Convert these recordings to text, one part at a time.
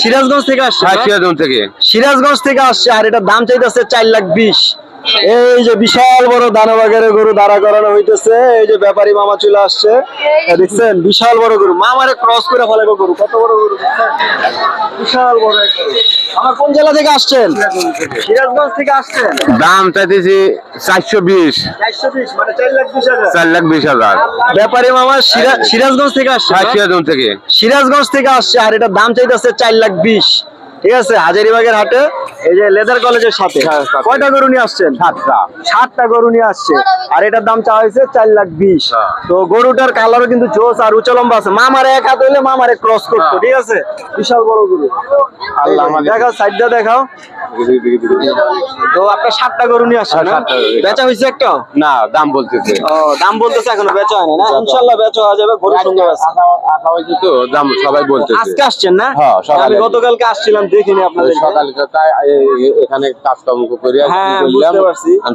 সিরাজগঞ্জ থেকে আসছে হ্যাঁ সিরাজগঞ্জ থেকে। সিরাজগঞ্জ থেকে আসছে আর এটার দাম চাইতেছে চার লাখ বিশ। এই যে বিশাল বড় দানাবাগের গরু দাঁড়া করানো হইতেছে এই যে ব্যাপারী মামা চলে আসছে। দেখছেন বিশাল বড় গরু। মামারে ক্রস করে ফলে গরু কত বড় গরু বিশাল বড় এক গরু। আমার কোন জেলা থেকে আসছেন? সিরাজগঞ্জ থেকে আসছেন। দাম চাইতেছি চারশো বিশ। মানে চার লাখ বিশ হাজার। ব্যাপারে মামা সিরাজগঞ্জ থেকে আসছে হ্যাঁ সিরাজগঞ্জ থেকে। সিরাজগঞ্জ থেকে আসছে আর এটা দাম চাইতেছে চার লাখ বিশ। ঠিক আছে হাজারিবাগের হাটে এই যে লেদার কলেজের সাথে হ্যাঁ, কয়টা গরু নিয়ে আসছেন? সাতটা। সাতটা গরু নিয়ে আসছে। আর এটার দাম চাওয়া হয়েছে চার লাখ বিশ। হ্যাঁ। তো গরুটার কালারও কিন্তু জোস আর উচ্চ লম্বা আছে। মামারে এক হাত হইলে মামারে ক্রস করতো হ্যাঁ। ঠিক আছে? বিশাল বড় গরু। আল্লাহ দেখাও সাইডটা দেখাও। তো আপনার সাতটা গরু নিয়ে আসছেন? বেচা হয়েছে একটা না দাম বলতেছে। ও দাম বলতেছে এখনও বেচা হয় না? ইনশাল্লাহ বেচা হয়ে যাবে গরু সুন্দর আছে। তো দাম সবাই বলতেছে। আজকে আসছেন না? হ্যাঁ, আমি গতকালকে আসছিলাম দেখিনি আপনাদের সকাল এখানে কাজকর্ম করে হ্যাঁ, করলাম?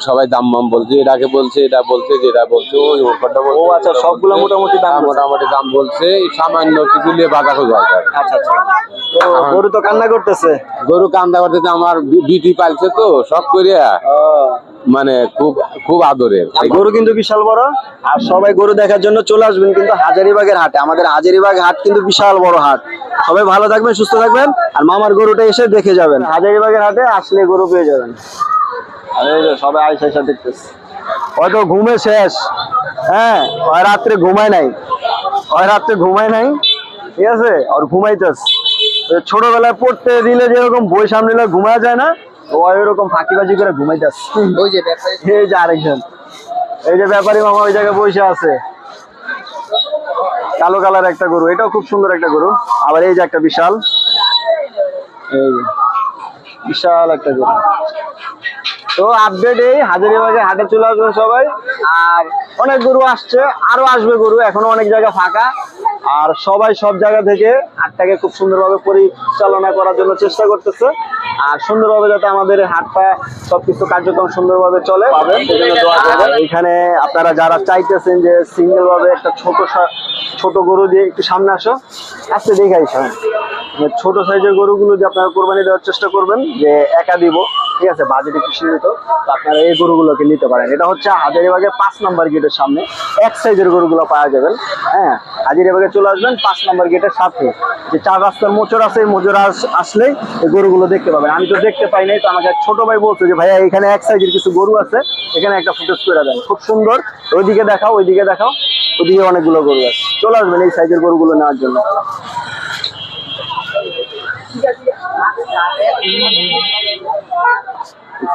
সবাই দাম মাম বলছে এটাকে বলছে এটা বলছে যেটা বলছে ওই ওপরটা বলছে ও আচ্ছা, সবগুলো মোটামুটি দাম মোটামুটি দাম বলছে এই সামান্য কিছু নিয়ে হয়ে দরকার আচ্ছা আচ্ছা। তো গরু তো কান্না করতেছে? গরু কান্দা করতেছে আমার বিটি পালছে তো সব করিয়া। মানে খুব খুব আদরের। গরু কিন্তু বিশাল বড় আর সবাই গরু দেখার জন্য চলে আসবেন কিন্তু হাজারিবাগের হাটে। আমাদের হাজারিবাগ হাট কিন্তু বিশাল বড় হাট। সবাই ভালো থাকবেন সুস্থ থাকবেন আর মামার গরুটা এসে দেখে যাবেন। হাজারিবাগের হাটে আসলে গরু পেয়ে যাবেন। সবাই আইসা আইসা দেখতেছে। হয়তো ঘুমে শেষ। হ্যাঁ ওই রাত্রে ঘুমায় নাই। ওই রাত্রে ঘুমায় নাই। ঠিক আছে? আর ঘুমাইতেস ছোটবেলায় পড়তে দিলে যেরকম বই সামনে ঘুমায় যায় না ও ওইরকম ফাঁকিবাজি করে ওই যে ব্যাপারী। এই যে আরেকজন। এই যে ব্যাপারী মামা ওই জায়গায় বসে আছে। কালো কালার একটা গরু। এটাও খুব সুন্দর একটা গরু। আবার এই যে একটা বিশাল। এই যে বিশাল একটা গরু। তো আপডেট এই হাজারিবাগে হাটে চলে আসবেন সবাই। আর অনেক গরু আসছে। আরও আসবে গরু। এখনও অনেক জায়গা ফাঁকা। আর সবাই সব জায়গা থেকে হাটটাকে খুব সুন্দরভাবে পরিচালনা করার জন্য চেষ্টা করতেছে। আর সুন্দরভাবে যাতে আমাদের হাট হাটটা সবকিছু কার্যক্রম সুন্দরভাবে চলে এখানে আপনারা যারা চাইতেছেন যে সিঙ্গেল ভাবে একটা ছোট ছোট গরু দিয়ে একটু সামনে আসো আজকে দেখাই ছোট সাইজের গরুগুলো যে আপনারা কোরবানি দেওয়ার চেষ্টা করবেন, যে একা দিব। ঠিক আছে, বাজেট একটু সীমিত তো আপনারা এই গরুগুলোকে নিতে পারেন। এটা হচ্ছে হাজারিবাগের পাঁচ নাম্বার গেটের সামনে। এক সাইজের গরুগুলো পাওয়া যাবেন হ্যাঁ হাজারিবাগে চলে আসবেন পাঁচ নাম্বার গেটের সাথে। যে চার রাস্তার মোচর আছে মোচর আস- আসলেই এই গরুগুলো দেখতে পাবেন। আমি তো দেখতে পাই নাই, তো আমাকে ছোট ভাই বলছে যে, ভাইয়া, এখানে এক সাইজের কিছু গরু আছে, এখানে একটা ফুটেজ করে দেন। খুব সুন্দর। ওইদিকে দেখাও ওইদিকে দেখাও। ওইদিকে অনেকগুলো গরু আছে। চলে আসবেন এই সাইজের গরুগুলো নেওয়ার জন্য।